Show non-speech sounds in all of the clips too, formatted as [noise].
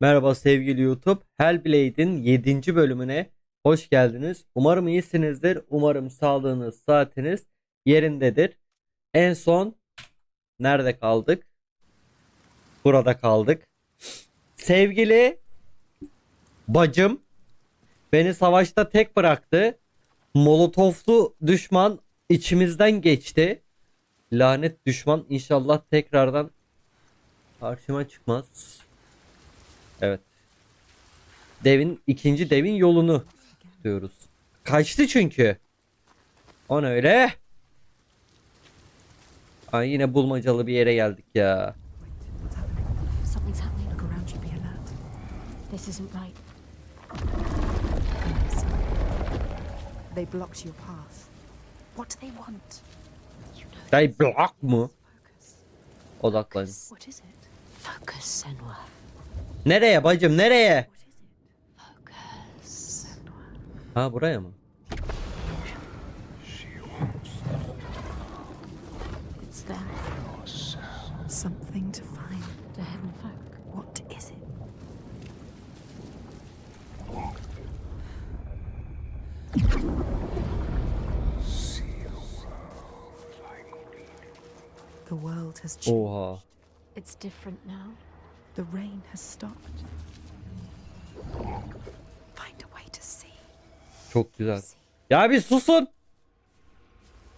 Merhaba sevgili YouTube. Hellblade'in 7. bölümüne hoş geldiniz. Umarım iyisinizdir. Umarım sağlığınız, saatiniz yerindedir. En son nerede kaldık? Burada kaldık. Sevgili bacım beni savaşta tek bıraktı. Molotoflu düşman içimizden geçti. Lanet düşman inşallah tekrardan karşıma çıkmaz. Evet. Devin ikinci devin yolunu diyoruz. Kaçtı çünkü. O ne öyle? Ay yine bulmacalı bir yere geldik ya. This isn't right. They blocked your path. What do they want? Day block mu? Odaklan. What is it? Focus, Senwa. Nereye bacım nereye? What is it? Focus. Senua. Ha buraya mı? Something to find. The Folk. What is it? The world has changed. Oha. It's different now. The rain has stopped. Find a way to see. Çok güzel. Ya bir susun.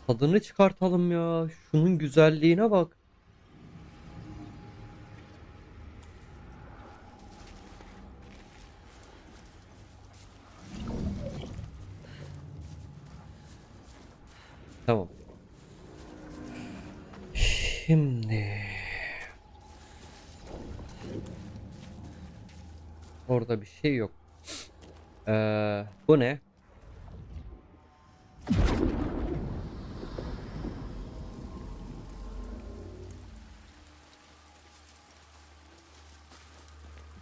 Tadını çıkartalım ya. Şunun güzelliğine bak. Tamam. Şimdi Orada bir şey yok. Ee, bu ne?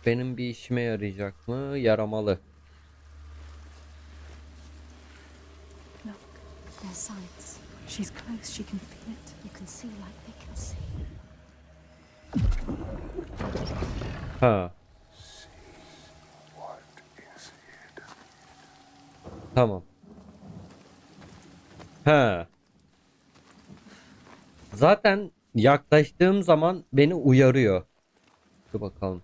Benim bir işime yarayacak mı? Yaramalı. Look, Their signs. she's close. She can feel it. You can see like they can see. Ha. Tamam. Ha. Zaten yaklaştığım zaman beni uyarıyor. Dur bakalım.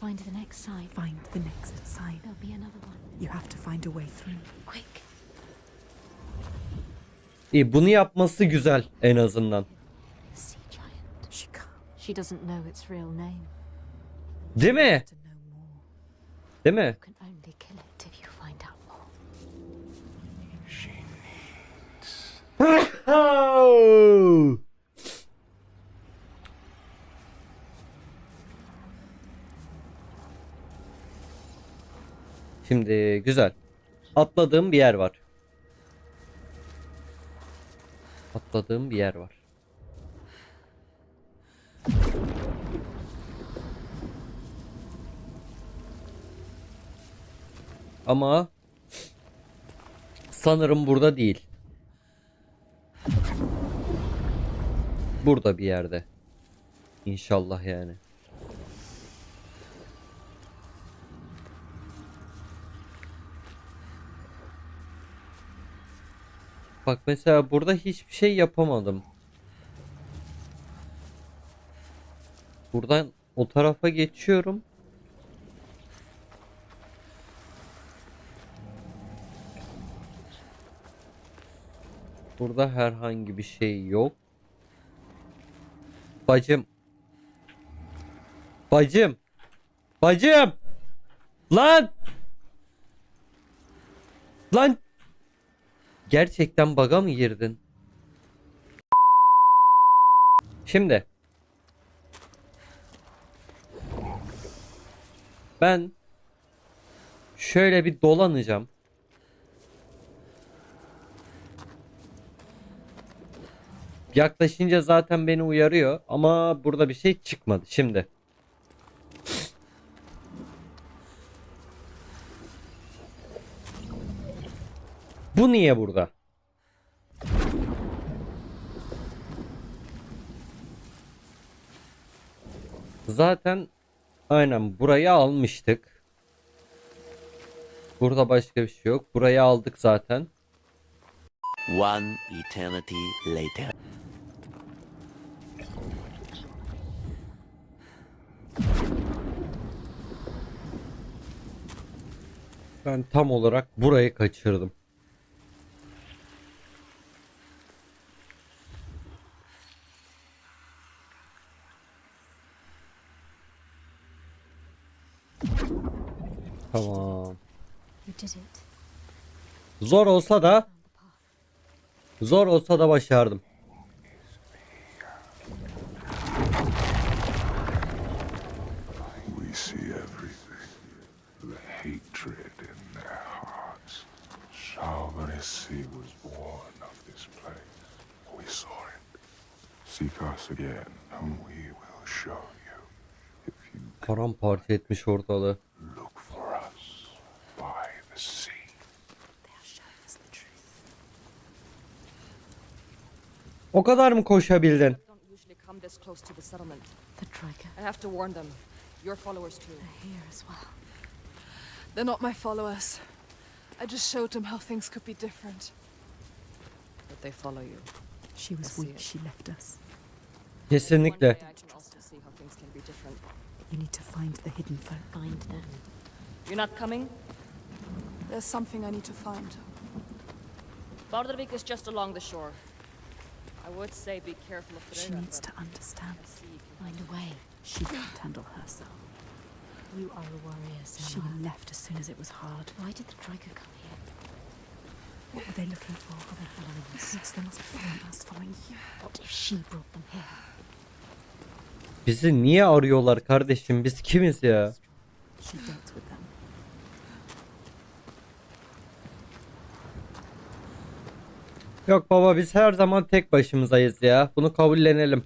Find the next sign. Find the next sign. There'll be another one. You have to find a way through. Quick. İyi bunu yapması güzel en azından. The sea giant. She can't She doesn't know its real name. Değil mi? Değil mi? You can only kill it if you find out more. [laughs] Şimdi güzel. Atladığım bir yer var. Atladığım bir yer var. Ama sanırım burada değil. Burada bir yerde. İnşallah yani. Bak mesela burada hiçbir şey yapamadım. Buradan o tarafa geçiyorum. Burada herhangi bir şey yok. Bacım. Bacım. Bacım. Lan. Lan. Gerçekten baga mı girdin? Şimdi. Ben şöyle bir dolanacağım. Yaklaşınca zaten beni uyarıyor ama burada bir şey çıkmadı şimdi. Bu niye burada? Zaten aynen burayı almıştık. Burada başka bir şey yok. Burayı aldık zaten. One eternity later. Ben tam olarak burayı kaçırdım. Tamam. Zor olsa da zor olsa da başardım. We see everything. The hatred in their hearts. Shalmanessi was born of this place. We saw it. Seek us again, and we will show you. If you Paramparça etmiş ortalığı. look for us by the sea. They are showing us the truth. O kadar mı koşabildin? don't usually come this close to the settlement. The Trigger. I have to warn them. Your followers too. They're here as well. They're not my followers. I just showed them how things could be different. But they follow you. She was see weak. it. She left us. One Kesinlikle. day I can also see how things can be different. You need to find the hidden folk. Find them. You're not coming? There's something I need to find. Bardavik is just along the shore. I would say be careful of the She needs to understand. I see if you Find a way. She can't handle herself. You are a warrior, She left as soon as it was hard. Why did the Trigger come here? What were they looking for? Are they following us? Yes, they must be following us, following you. What if she brought them here? Bizi niye arıyorlar kardeşim? Biz kimiz ya? Yok baba biz her zaman tek başımızayız ya. Bunu kabullenelim.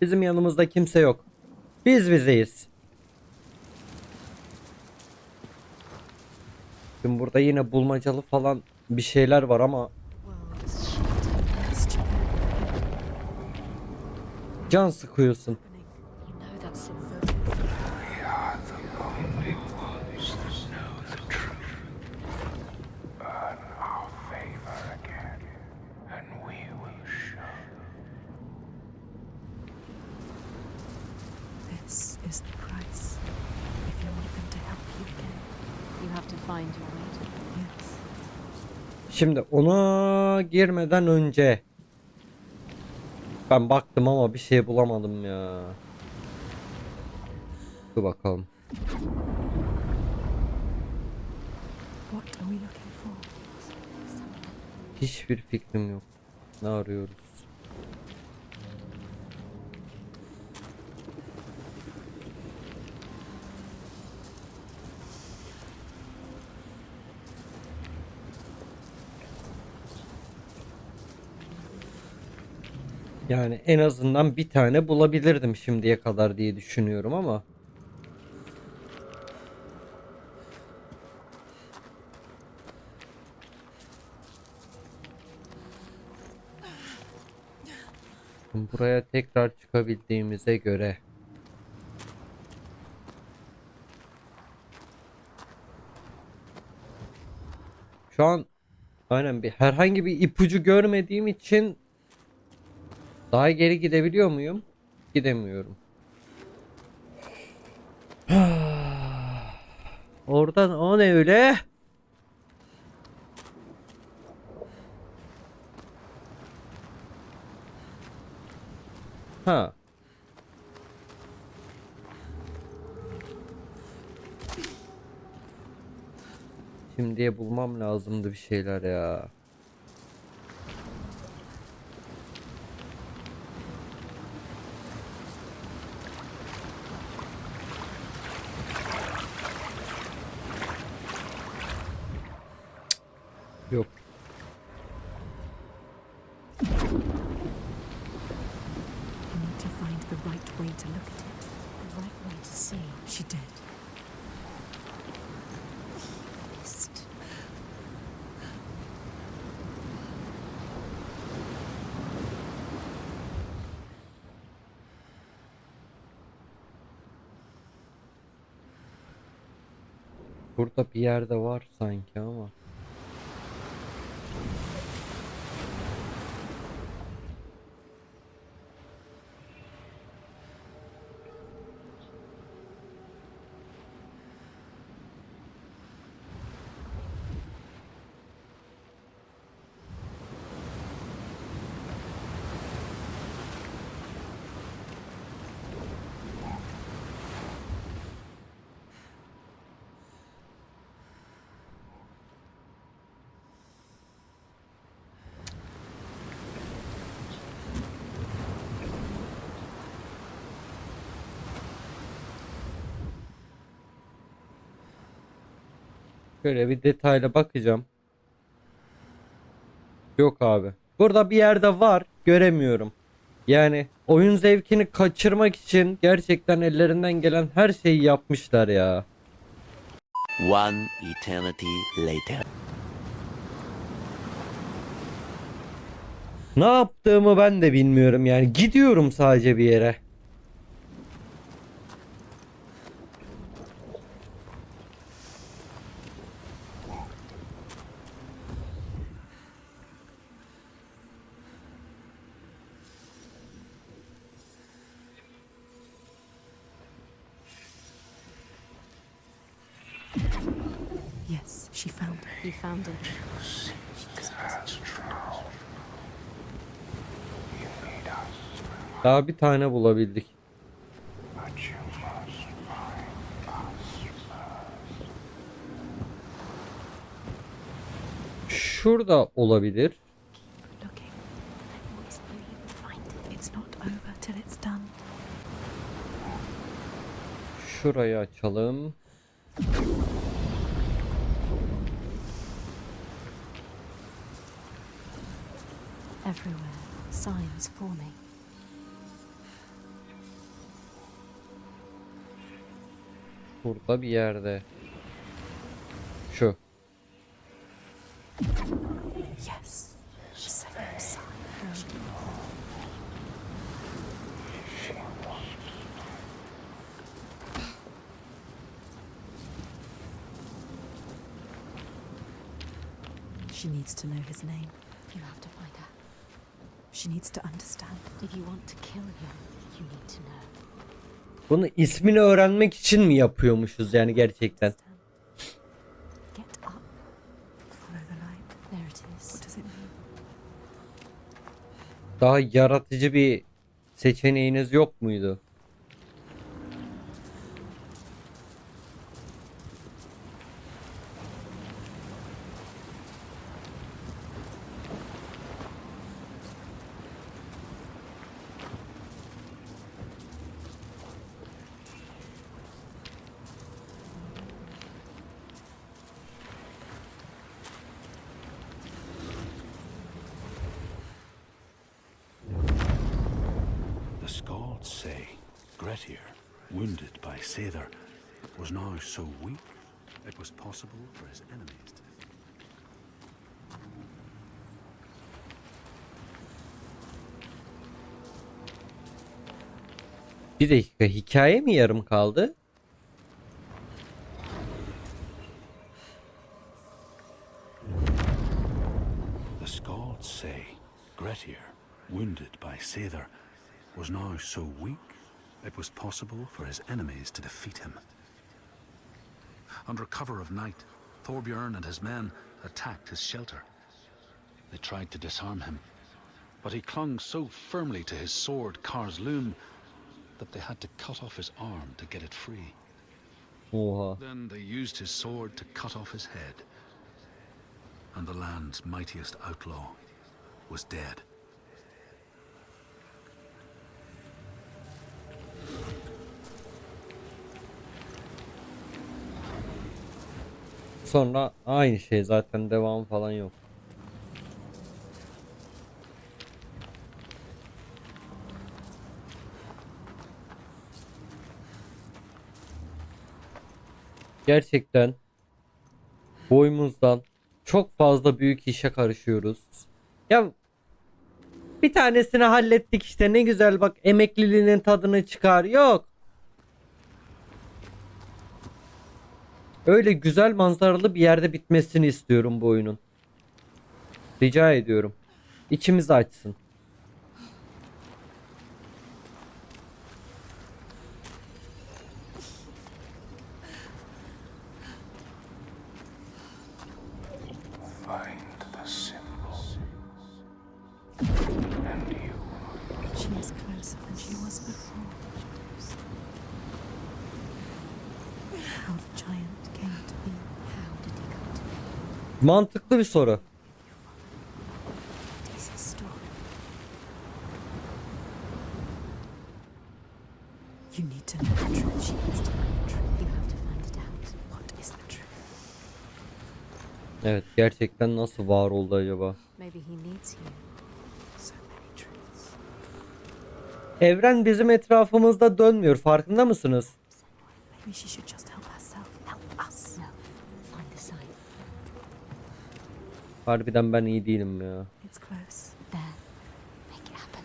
Bizim yanımızda kimse yok. Biz bizeyiz. Şimdi burada yine bulmacalı falan bir şeyler var ama can sıkıyorsun. You know that symbol. Earn our favor again, and we will show. This is the price. If you want them to help you again. You have to find your way to them. Yes. Şimdi ona girmeden önce ben baktım ama bir şey bulamadım ya. Dur bakalım. Hiçbir fikrim yok. Ne arıyoruz? Yani en azından bir tane bulabilirdim şimdiye kadar diye düşünüyorum ama. Buraya tekrar çıkabildiğimize göre. Şu an aynen bir herhangi bir ipucu görmediğim için daha geri gidebiliyor muyum? Gidemiyorum. [sighs] Oradan o ne öyle? Ha. Şimdiye bulmam lazımdı bir şeyler ya. Yok. You need to find the right way to look at it. The right way to see. She did. East. Burada bir yerde var sanki ama. Şöyle bir detayla bakacağım. Yok abi. Burada bir yerde var. Göremiyorum. Yani oyun zevkini kaçırmak için gerçekten ellerinden gelen her şeyi yapmışlar ya. One eternity later. Ne yaptığımı ben de bilmiyorum yani. Gidiyorum sadece bir yere. Yes, she found it. You found it. Daha bir tane bulabildik. Şurada olabilir. Looking. Then Everywhere. Signs forming. Burada bir yerde. Şu. Yes. She needs to know his name. You have to find out. She needs to understand. If you want to kill him, you need to know. Bunu ismini öğrenmek için mi yapıyormuşuz yani gerçekten? Get up. Follow the light. There it is. What does it mean? Daha yaratıcı bir seçeneğiniz yok muydu? Skalds say Grettir, wounded by Seither, was now so weak it was possible for his enemies to. Bir dakika hikaye mi yarım kaldı? The Skalds say Grettir, wounded by Seither, was now so weak it was possible for his enemies to defeat him. Under cover of night, Thorbjorn and his men attacked his shelter. They tried to disarm him, but he clung so firmly to his sword, Kar's loom, that they had to cut off his arm to get it free. Oha. Then they used his sword to cut off his head. And the land's mightiest outlaw was dead. Sonra aynı şey zaten devam falan yok. Gerçekten boyumuzdan çok fazla büyük işe karışıyoruz. Ya bir tanesini hallettik işte ne güzel bak emekliliğinin tadını çıkar. Yok. Öyle güzel manzaralı bir yerde bitmesini istiyorum bu oyunun. Rica ediyorum. İçimizi açsın. Mantıklı bir soru. It is his story. You need to know the truth. She needs to know the truth. You have to find it out. What is the truth? Evet gerçekten nasıl var oldu acaba? Maybe he needs you. So many truths. Evren bizim etrafımızda dönmüyor farkında mısınız? Maybe she should just Harbiden ben iyi değilim ya. It's close. There. Make it happen.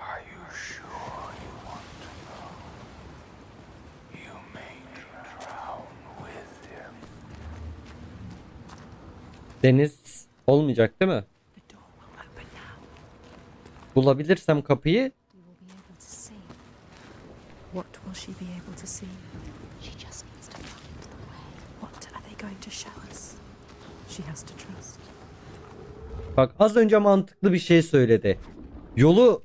Are you sure you want to know? You may drown with him. Deniz olmayacak değil mi? The door will open now. Bulabilirsem kapıyı You will be able to see. What will she be able to see? She just needs to find the way. What are they going to show us? She has to trust. Bak az önce mantıklı bir şey söyledi. Yolu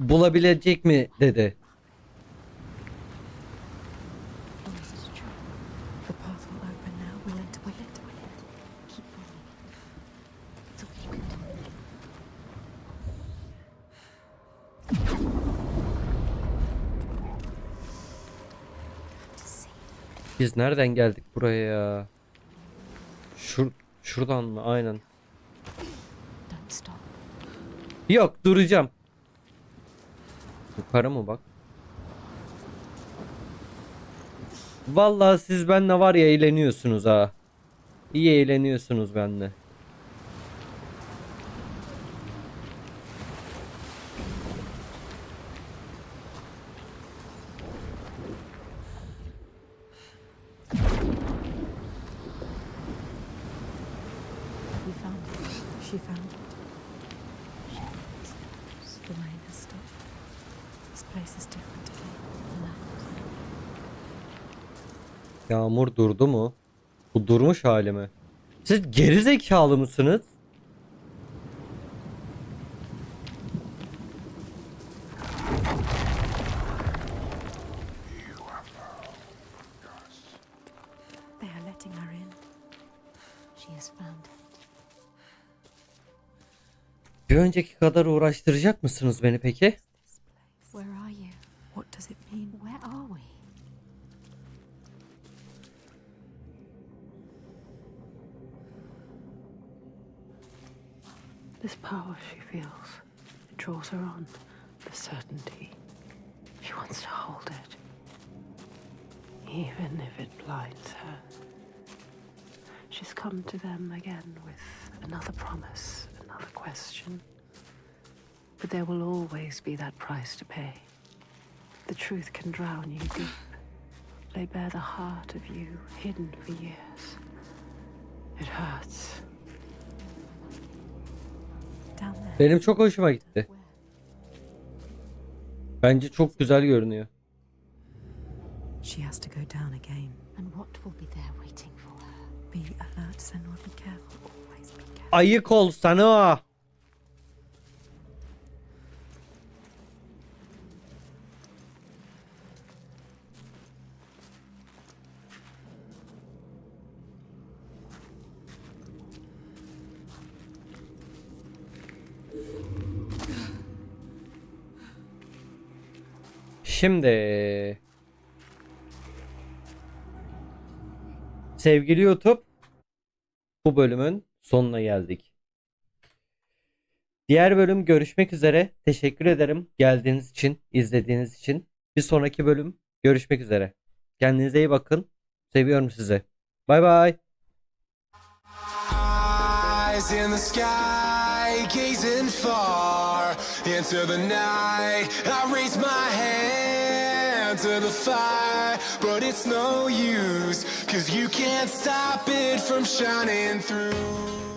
bulabilecek mi dedi. Biz nereden geldik buraya ya? Şur şuradan mı? Aynen. Yok duracağım. Yukarı mı bak? Vallahi siz benle var ya eğleniyorsunuz ha. İyi eğleniyorsunuz benle. We found it. She found. The rain has stopped. This place is different. Yağmur durdu mu? Bu durmuş hali mi? Siz geri zekalı mısınız? Önceki kadar uğraştıracak mısınız beni peki? Where are you? What does it mean? Where are we? This power she feels, it draws her on. The certainty. She wants to hold it. Even if it blinds her. She's come to them again with another promise, another question. But there will always be that price to pay. The truth can drown you deep, lay bare the heart of you hidden for years. It hurts. Down there. Benim çok hoşuma gitti. Bence çok güzel görünüyor. She has to go down again. And what will be there waiting for her? Be alert, Senor. Be careful. Always be careful. Ayık ol sana. Şimdi sevgili YouTube bu bölümün sonuna geldik. Diğer bölüm görüşmek üzere. Teşekkür ederim geldiğiniz için, izlediğiniz için. Bir sonraki bölüm görüşmek üzere. Kendinize iyi bakın. Seviyorum sizi. Bay bay. Eyes in the sky, gazing far into the night. I raise my hand to the fire, but it's no use, cause you can't stop it from shining through.